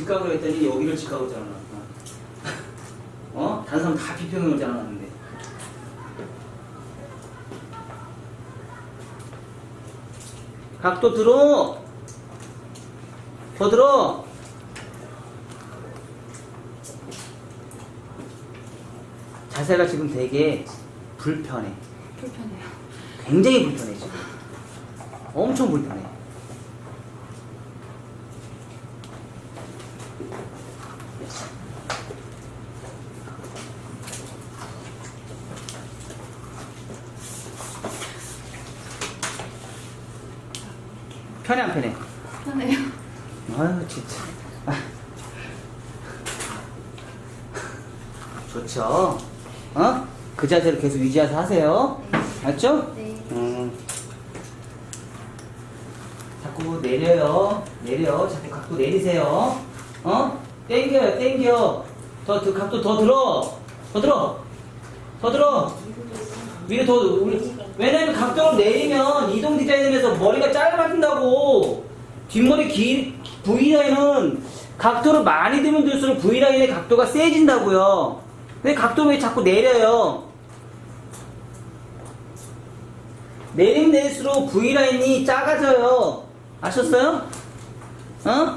직각으로 했더니 여기를 직각으로 잘라놨구나. 어? 다른 사람 다 비평형을 잘라놨는데. 각도 들어! 더 들어! 자세가 지금 되게 불편해. 불편해요. 굉장히 불편해, 지금. 엄청 불편해. 편해, 안 편해? 편해요. 아유, 진짜. 아. 좋죠? 어? 그 자세를 계속 유지해서 하세요. 알죠? 네. 음. 자꾸 내려요. 내려. 자꾸 각도 내리세요. 어? 땡겨요, 땡겨. 더, 더, 각도 더 들어. 더 들어. 더 들어. 위로 더, 우리, 왜냐면 각도를 내리면 이동 디자인에서 머리가 짧아진다고. 뒷머리 긴, V라인은 각도를 많이 들면 들수록 V라인의 각도가 세진다고요. 왜 각도 왜 자꾸 내려요? 내리면 내릴수록 V라인이 작아져요. 아셨어요? 어?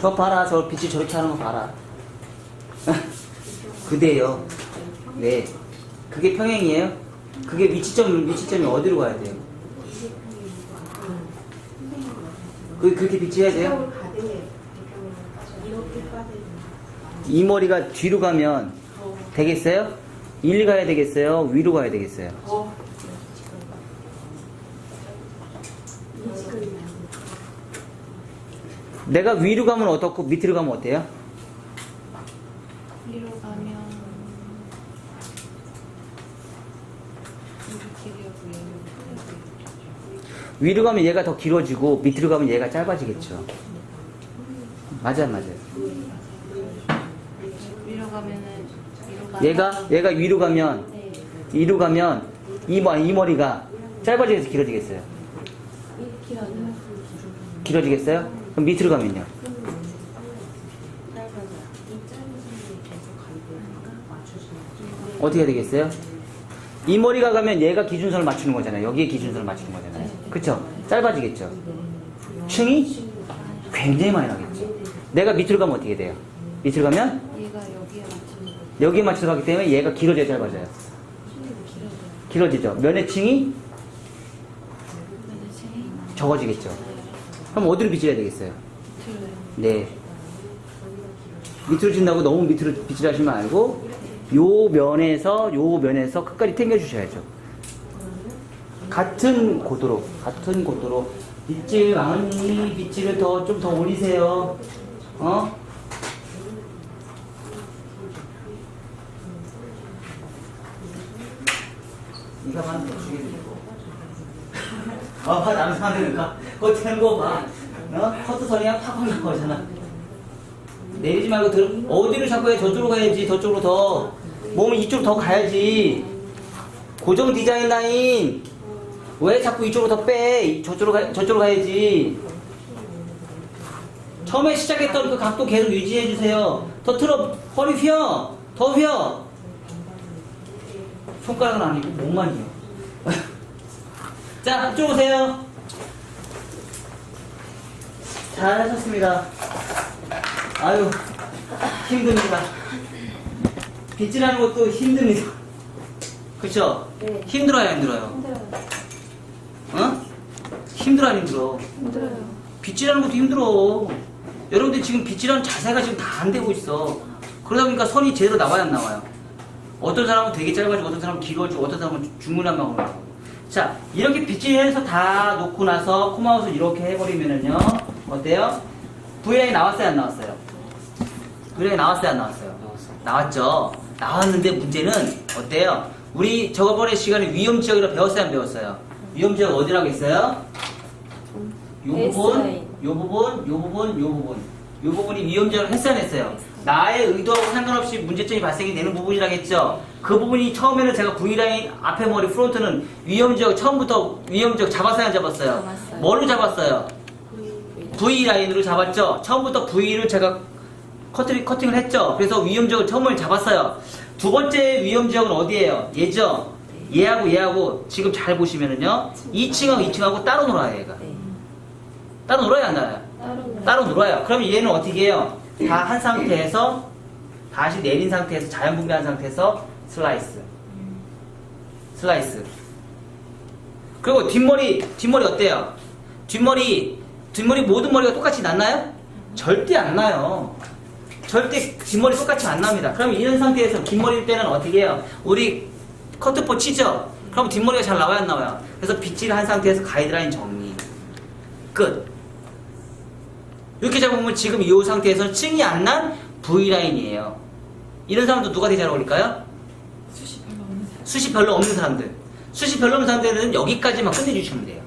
저 봐라. 저 빛이 저렇게 하는 거 봐라. 그대요. 네. 그게 평행이에요? 그게 위치점, 위치점이 어디로 가야 돼요? 그, 그렇게 비치해야 돼요? 이 머리가 뒤로 가면 되겠어요? 일리 가야 되겠어요? 위로 가야 되겠어요? 내가 위로 가면 어떻고 밑으로 가면 어때요? 위로 가면. 위로 가면 얘가 더 길어지고 밑으로 가면 얘가 짧아지겠죠. 맞아요, 맞아요. 위로 가면은 위로 가면 얘가 얘가 위로 가면 네. 위로 가면 이, 머- 이 머리가 짧아지면서 길어지겠어요. 길어지겠어요? 그럼 밑으로 가면요. 어떻게 되겠어요? 이 머리가 가면 얘가 기준선을 맞추는 거잖아요. 여기에 기준선을 맞추는 거잖아요. 그쵸? 짧아지겠죠? 층이 굉장히 많이 나겠죠. 내가 밑으로 가면 어떻게 돼요? 밑으로 가면 여기에 맞춰서 가기 때문에 얘가 길어져야 짧아져요. 길어져요. 길어지죠. 그러면 체인 적어지겠죠. 그럼 어디로 빗질해야 되겠어요? 네. 밑으로 진다고 너무 밑으로 빗질하시면 말고 요 면에서 요 면에서 끝까지 당겨 주셔야죠. 같은 고도로 같은 고도로 빗질 왕언니 빗질을 더 좀 더 올리세요. 어? 네가 만 대충해 주고. 아, 봐, 남산하니까. 그거 되는 거 봐. 어? 커트선이 그냥 팍 올라거잖아 내리지 말고 들, 어디를 자꾸 해? 저쪽으로 가야지, 저쪽으로 더. 몸은 이쪽으로 더 가야지. 고정 디자인 라인. 왜 자꾸 이쪽으로 더 빼? 이- 저쪽으로 가, 저쪽으로 가야지. 처음에 시작했던 그 각도 계속 유지해주세요. 더 틀어, 허리 휘어. 더 휘어. 손가락은 아니고 몸만이요. 자, 이쪽 오세요. 잘하셨습니다. 아유, 힘듭니다. 빗질하는 것도 힘듭니다. 그쵸? 네. 힘들어요, 힘들어요? 힘들어요. 어? 힘들어, 안 힘들어? 힘들어요. 빗질하는 것도 힘들어. 여러분들 지금 빗질하는 자세가 지금 다 안 되고 있어. 그러다 보니까 선이 제대로 나와야 안 나와요. 어떤 사람은 되게 짧아지고, 어떤 사람은 길어지고, 어떤 사람은 중문한방으로 나고. 자, 이렇게 빗질해서 다 놓고 나서 콤아웃을 이렇게 해버리면은요, 어때요? V라인 나왔어요, 안 나왔어요? V라인 나왔어요, 안 나왔어요? 나왔죠. 나왔는데 문제는 어때요? 우리 저번에 시간에 위험 지역이라 배웠어요, 안 배웠어요? 위험 지역 어디라고 했어요? 요 부분. 요 부분, 요 부분, 요 부분. 요 부분이 위험 지역을 했어야 안 했어요. 나의 의도하고 상관없이 문제점이 발생이 되는 부분이라겠죠. 그 부분이 처음에는 제가 V라인 앞에 머리 프론트는 위험지역 처음부터 위험지역 잡았어요 안 잡았어요? 잡았어요. 뭘로 잡았어요? V라인으로 잡았죠. 처음부터 V를 제가 커팅, 커팅을 했죠. 그래서 위험지역을 처음에 잡았어요. 두 번째 위험지역은 어디예요? 얘죠. 얘하고 얘하고 지금 잘 보시면은요. 2층하고 2층하고 따로 놀아요 얘가. 네. 따로 놀아요 안 놀아요? 따로 놀아요. 그러면 얘는 어떻게 해요? 다 한 상태에서 다시 내린 상태에서 자연 분배한 상태에서 슬라이스. 슬라이스. 그리고 뒷머리 뒷머리 어때요? 뒷머리 뒷머리 모든 머리가 똑같이 났나요? 절대 안 나요. 절대 뒷머리 똑같이 안 납니다. 그럼 이런 상태에서 긴 머리일 때는 어떻게 해요? 우리 커트포 치죠? 그럼 뒷머리가 잘 나와요 안 나와요? 그래서 빗질 한 상태에서 가이드라인 정리. 끝. 이렇게 잡으면 지금 이 상태에서는 층이 안 난 V라인이에요. 이런 사람도 누가 되게 잘 어울릴까요? 숱이 별로 없는 사람. 숱이 별로 없는 사람들. 숱이 별로 없는 사람들은 여기까지만 끝내주시면 돼요.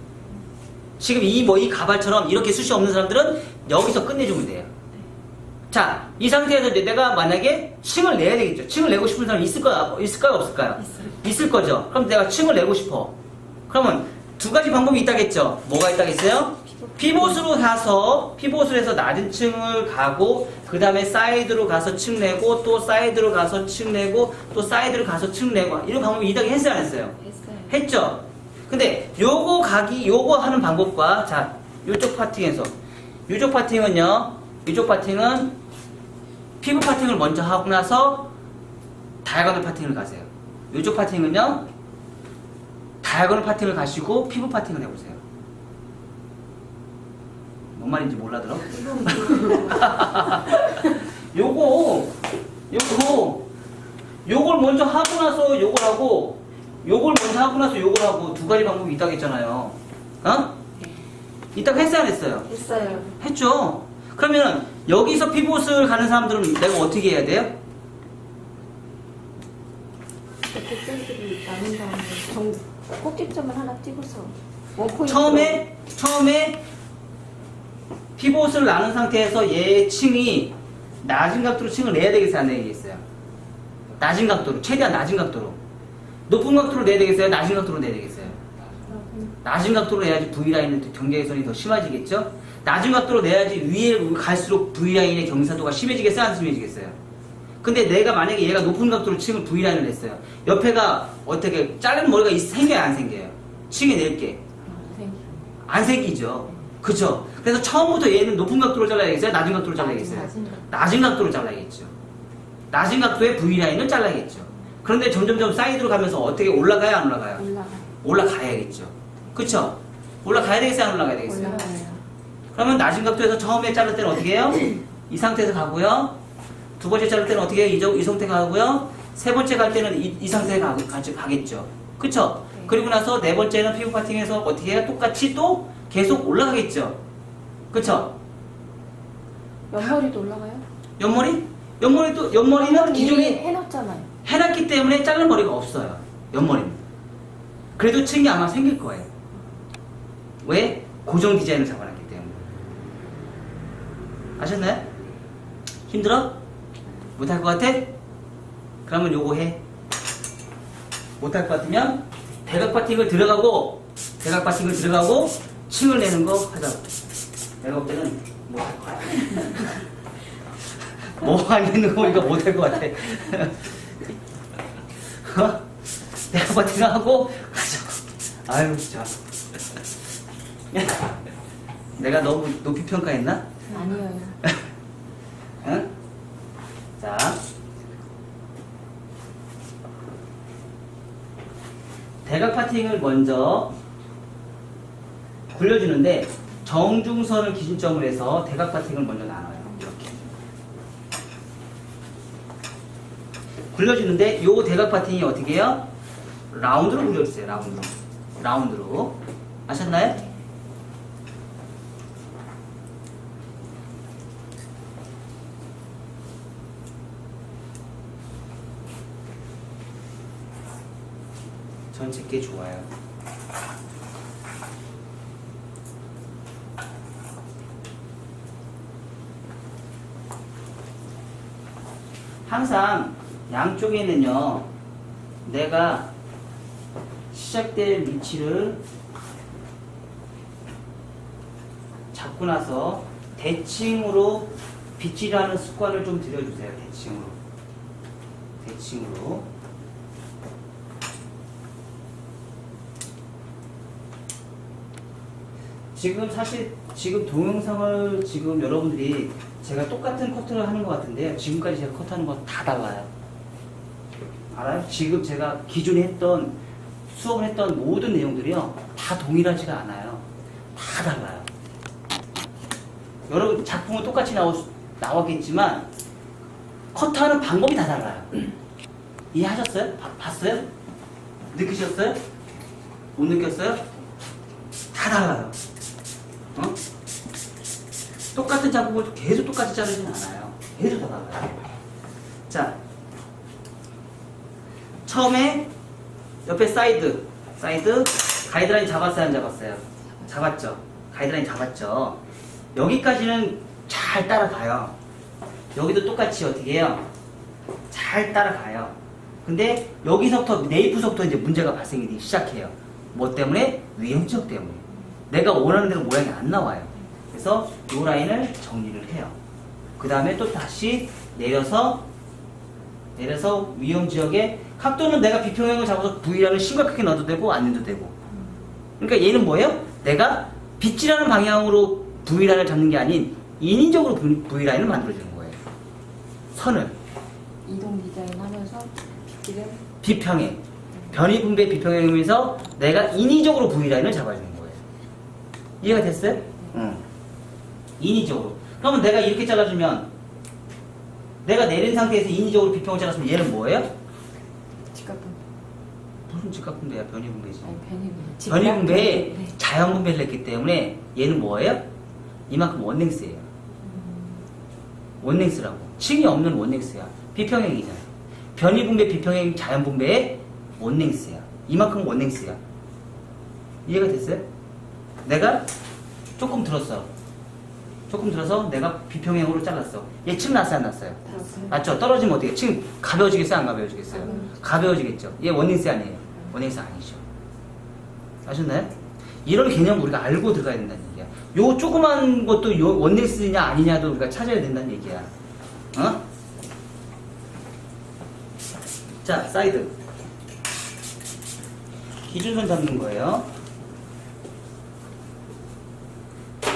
지금 이 뭐 이 가발처럼 이렇게 숱이 없는 사람들은 여기서 끝내주면 돼요. 자, 이 상태에서 내가 만약에 층을 내야 되겠죠. 층을 내고 싶은 사람 있을까요? 있을까요? 없을까요? 있어요. 있을 거죠. 그럼 내가 층을 내고 싶어. 그러면 두 가지 방법이 있다겠죠. 뭐가 있다겠어요? 피봇으로 가서 피봇을 해서 낮은 층을 가고 그 다음에 사이드로 가서 층 내고 또 사이드로 가서 층 내고 또 사이드로 가서 층 내고 이런 방법이 있다고 했어요 안 했어요? 했어요. 했죠. 근데 요거 가기 요거 하는 방법과 자 요쪽 파팅에서 요쪽 파팅은요 이쪽 파팅은 피부 파팅을 먼저 하고 나서 다이아고널 파팅을 가세요. 요쪽 파팅은요 다이아고널 파팅을 가시고 피부 파팅을 해보세요. 뭔 말인지 몰라들어? 요거 요거 요걸 먼저 하고 나서 요걸 하고 요걸 먼저 하고 나서 요걸 하고 두 가지 방법이 있다고 했잖아요. 어? 있다고 했어요 안 했어요? 했어요. 했죠. 그러면 여기서 피봇을 가는 사람들은 내가 어떻게 해야 돼요? 끈들이 나눈 다음에 정 꼭지점을 하나 찍어서 원포인트. 처음에 처음에 피봇을 나눈 상태에서 얘 층이 낮은 각도로 층을 내야 되겠어요 안 내야 되겠어요? 낮은 각도로 최대한 낮은 각도로 높은 각도로 내야 되겠어요? 낮은 각도로 내야 되겠어요? 낮은 각도로 내야지 V라인은 경계선이 더 심해지겠죠? 낮은 각도로 내야지 위에 갈수록 V라인의 경사도가 심해지겠어요? 안 심해지겠어요? 근데 내가 만약에 얘가 높은 각도로 층을 V라인을 냈어요. 옆에가 어떻게 자른 머리가 있- 생겨요? 안 생겨요? 층이 낼게. 안 생기죠. 그쵸? 그래서 처음부터 얘는 높은 각도로 잘라야겠어요? 낮은 각도로 잘라야겠어요? 낮은 각도. 낮은 각도로 잘라야겠죠. 낮은 각도의 V라인을 잘라야겠죠. 그런데 점점점 사이드로 가면서 어떻게 올라가요? 안 올라가요? 올라가. 올라가야겠죠. 그쵸? 올라가야 되겠어요? 안 올라가야 되겠어요? 올라가요. 그러면 낮은 각도에서 처음에 자를 때는 어떻게 해요? 이 상태에서 가고요. 두 번째 자를 때는 어떻게 해요? 이, 정- 이 상태 가고요. 세 번째 갈 때는 이, 이 상태에 가, 가, 가겠죠. 그쵸? 네. 그리고 나서 네 번째는 피부 파팅에서 어떻게 해요? 똑같이 또 계속 올라가겠죠. 그쵸? 옆머리도 올라가요? 옆머리? 옆머리도, 옆머리는 기존에 해놨잖아요. 해놨기 때문에 자른 머리가 없어요. 옆머리는. 그래도 층이 아마 생길 거예요. 왜? 고정 디자인을 잡아놨기 때문에. 아셨나요? 힘들어? 못할 것 같아? 그러면 요거 해. 못할 것 같으면 대각 파팅을 들어가고 대각 파팅을 들어가고 층을 내는 거 하자고. 내가 볼 때는 못할 것 같아. 뭐안 있는 거 보니까 못할 것 같아. 어? 내가 파팅하고 가자고. 아유 진짜. 내가 너무 높이 평가했나? 아니에요. 응? 자. 대각 파팅을 먼저 굴려주는데 정중선을 기준점으로 해서 대각 파팅을 먼저 나눠요. 이렇게. 굴려주는데 요 대각 파팅이 어떻게 해요? 라운드로 굴려주세요. 라운드로. 라운드로. 아셨나요? 전체 게 좋아요. 항상 양쪽에는요, 내가 시작될 위치를 잡고 나서 대칭으로 빗질하는 습관을 좀 들여주세요. 대칭으로. 대칭으로. 지금 사실 지금 동영상을 지금 여러분들이 제가 똑같은 커트를 하는 것 같은데요. 지금까지 제가 커트하는 거다 달라요. 알아요? 지금 제가 기존에 했던 수업을 했던 모든 내용들이요. 다 동일하지가 않아요. 다 달라요. 여러분 작품은 똑같이 나오, 나왔겠지만 커트하는 방법이 다 달라요. 이해하셨어요? 바- 봤어요? 느끼셨어요? 못 느꼈어요? 다 달라요. 어? 똑같은 작품을 계속 똑같이 자르진 않아요. 계속 다 달라요. 자, 처음에 옆에 사이드, 사이드 가이드라인 잡았어요, 안 잡았어요? 잡았죠. 가이드라인 잡았죠. 여기까지는 잘 따라가요. 여기도 똑같이 어떻게 해요? 잘 따라가요. 근데 여기서부터 네이프서부터 이제 문제가 발생이 시작해요. 뭐 때문에? 위험적 때문에. 내가 원하는 대로 모양이 안 나와요. 그래서 이 라인을 정리를 해요. 그 다음에 또 다시 내려서 내려서 위험 지역에 각도는 내가 비평형을 잡아서 V라는 심각하게 넣어도 되고 안 넣어도 되고. 그러니까 얘는 뭐예요? 내가 빗질하는 방향으로 V라인을 잡는 게 아닌 인위적으로 V라인을 만들어주는 거예요. 선을. 이동 디자인 하면서 빗질을 비평행. 변이 분배 비평행이면서 내가 인위적으로 V라인을 잡아주는 거예요. 이해가 됐어요? 응. 인위적으로. 그러면 내가 이렇게 잘라주면 내가 내린 상태에서 인위적으로 비평을 잘랐으면 얘는 뭐예요? 직각분 무슨 직각 분배야? 변이 분배지. 아니 변이 변이 분배에 네. 자연 분배를 했기 때문에 얘는 뭐예요? 이만큼 원랭스예요. 원랭스라고. 층이 없는 원랭스야. 비평행이잖아. 변이 분배, 비평행, 자연 분배의 원랭스야. 이만큼 원랭스야. 이해가 됐어요? 내가 조금 들었어. 조금 들어서 내가 비평행으로 잘랐어. 얘 층 났어요, 안 났어요? 맞죠? 떨어지면 어떻게? 층 가벼워지겠어요, 안 가벼워지겠어요? 가벼워지겠죠. 얘 원랭스 아니에요. 원랭스 아니죠. 아셨나요? 이런 개념 우리가 알고 들어가야 된다는 얘기야. 요 조그만 것도 요 원랭스냐 아니냐도 우리가 찾아야 된다는 얘기야. 어? 자, 사이드. 기준선 잡는 거예요.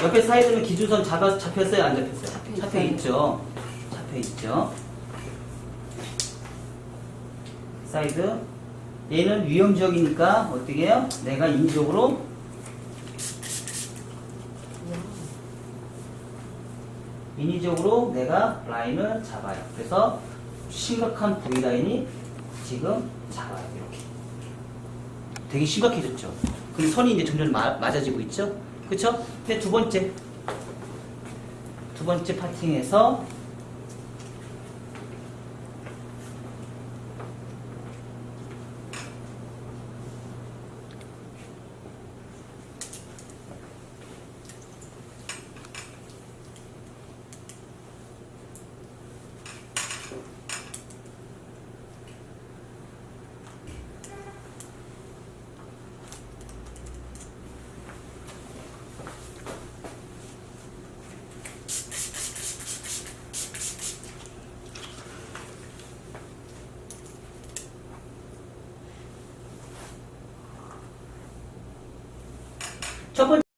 옆에 사이드는 기준선 잡아, 잡혔어요? 안 잡혔어요? 잡혀. 있죠. 잡혀 있죠. 사이드. 얘는 위험 지역이니까 어떻게 해요? 내가 인위적으로 인위적으로 내가 라인을 잡아요. 그래서 심각한 V 라인이 지금 잡아요. 이렇게. 되게 심각해졌죠. 근데 선이 이제 점점 마- 맞아지고 있죠. 그쵸? 근데 두 번째. 두 번째 파팅에서